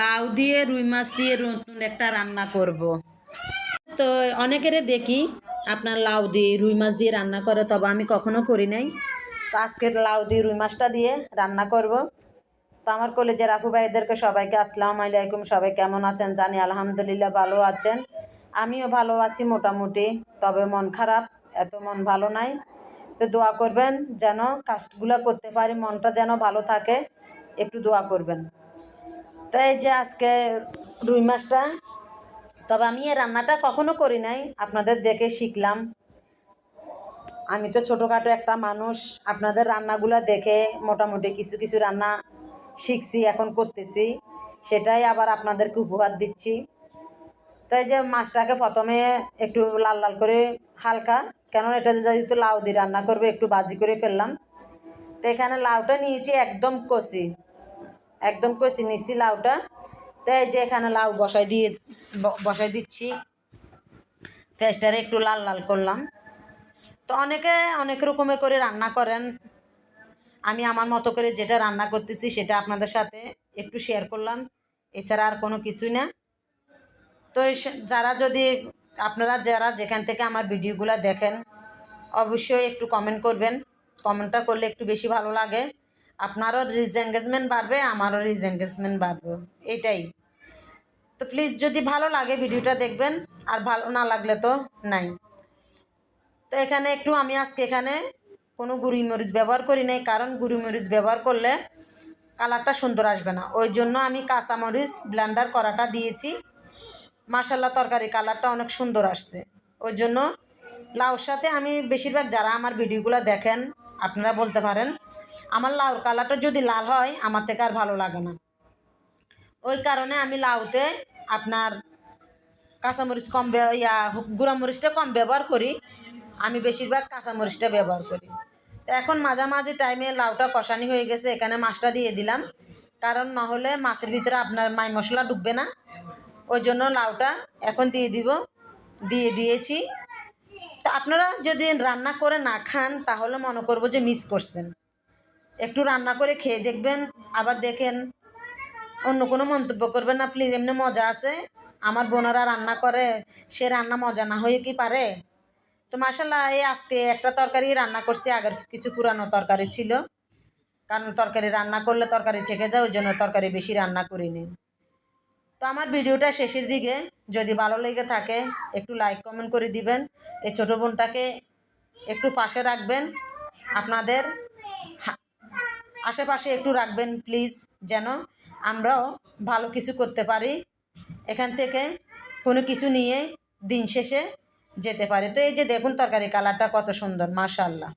লাউ দিয়ে, রুই মাছ দিয়ে নতুন একটা রান্না করব। তো অনেকেরে দেখি আপনার লাউ দিয়ে, রুই মাছ দিয়ে রান্না করে, তবে আমি কখনো করি নাই। তো আজকে লাউ দিয়ে, রুই মাছটা দিয়ে রান্না করব। তো আমার কলেজের আপু ভাইদেরকে সবাইকে আসসালামু আলাইকুম, সবাই কেমন আছেন? জানি আলহামদুলিল্লাহ ভালো আছেন। আমিও ভালো আছি মোটামুটি, তবে মন খারাপ, এত মন ভালো নাই। তো দোয়া করবেন যেন কাজগুলো করতে পারি, মনটা যেন ভালো থাকে, একটু দোয়া করবেন। তো এই যে আজকে রুই মাছটা, তবে আমি এই রান্নাটা কখনো করি নাই। আপনাদের দেখে শিখলাম। আমি তো ছোটোখাটো একটা মানুষ, আপনাদের রান্নাগুলো দেখে মোটামুটি কিছু কিছু রান্না শিখছি, এখন করতেছি। সেটাই আবার আপনাদেরকে উপহার দিচ্ছি। তাই যে মাছটাকে প্রথমে একটু লাল লাল করে হালকা কেন এটা যেহেতু লাউ দিয়ে রান্না করবে, একটু বাজি করে ফেললাম। তো এখানে লাউটা নিয়েছি একদম কষি। একদম কষি নিচ্ছি লাউটা। তো এই যে এখানে লাউ বসাই দিয়ে বসাই দিচ্ছি। ফেসটারে একটু লাল লাল করলাম। তো অনেকে, অনেক রকমের করে রান্না করেন। আমি আমার মতো করে যেটা রান্না করতেছি সেটা আপনাদের সাথে একটু শেয়ার করলাম। এছাড়া আর কোনো কিছুই না। তো যারা যদি, আপনারা যারা যেখান থেকে আমার ভিডিওগুলো দেখেন, অবশ্যই একটু কমেন্ট করবেন। কমেন্টটা করলে একটু বেশি ভালো লাগে। আপনারও রিচ এঙ্গেজমেন্ট বাড়বে, আমারও রিচ এঙ্গেজমেন্ট বাড়বে। এটাই। তো প্লিজ যদি ভালো লাগে ভিডিওটা দেখবেন, আর ভালো না লাগলে তো নাই। তো এখানে একটু আমি আজকে এখানে কোনো গুঁড়ি মরিচ ব্যবহার করি নাই, কারণ গুঁড়ি মরিচ ব্যবহার করলে কালারটা সুন্দর আসবে না। ওই জন্য আমি কাঁচা মরিচ ব্লেন্ডার করাটা দিয়েছি। মাসাল্লাহ তরকারি কালারটা অনেক সুন্দর আসছে। ওই জন্য লাউর সাথে আমি বেশিরভাগ যারা আমার ভিডিওগুলো দেখেন আপনারা বলতে পারেন, আমার লাউর কালারটা যদি লাল হয়, আমার থেকে আর ভালো লাগে না। ওই কারণে আমি লাউতে আপনার কাঁচামরিচ কম ইয়া গুঁড়ামরিচটা কম ব্যবহার করি। আমি বেশিরভাগ কাঁচামরিচটা ব্যবহার করি। তো এখন মাঝামাঝি টাইমে লাউটা কষানি হয়ে গেছে, এখানে মাছটা দিয়ে দিলাম। কারণ না হলে মাছের ভিতরে আপনার মাই মশলা ঢুকবে না। ওই জন্য লাউটা এখন দিয়ে দিব। দিয়ে দিয়েছি। তো আপনারা যদি রান্না করে না খান, তাহলে মনে করব যে মিস করছেন। একটু রান্না করে খেয়ে দেখবেন, আবার দেখেন অন্য কোনো মন্তব্য করবেন না প্লিজ এমনি মজা আছে। আমার বোনেরা রান্না করে, সে রান্না মজা না হয়ে কি পারে? তো মাসাল্লাহ এই আজকে একটা তরকারি রান্না করছি, আগের কিছু পুরানো তরকারি ছিল। কারণ তরকারি রান্না করলে তরকারি থেকে যায়, ওই জন্য তরকারি বেশি রান্না করিনি। তো আমার ভিডিওটা শেষের দিকে। যদি ভালো লেগে থাকে, একটু লাইক কমেন্ট করে দিবেন। এই ছোটো বোনটাকে একটু পাশে রাখবেন। আপনাদের আশেপাশে একটু রাখবেন প্লিজ যেন আমরাও ভালো কিছু করতে পারি। এখান থেকে কোনো কিছু নিয়ে দিন শেষে যেতে পারে। তো এই যে দেখুন, তরকারি কালারটা কত সুন্দর মাশাল্লাহ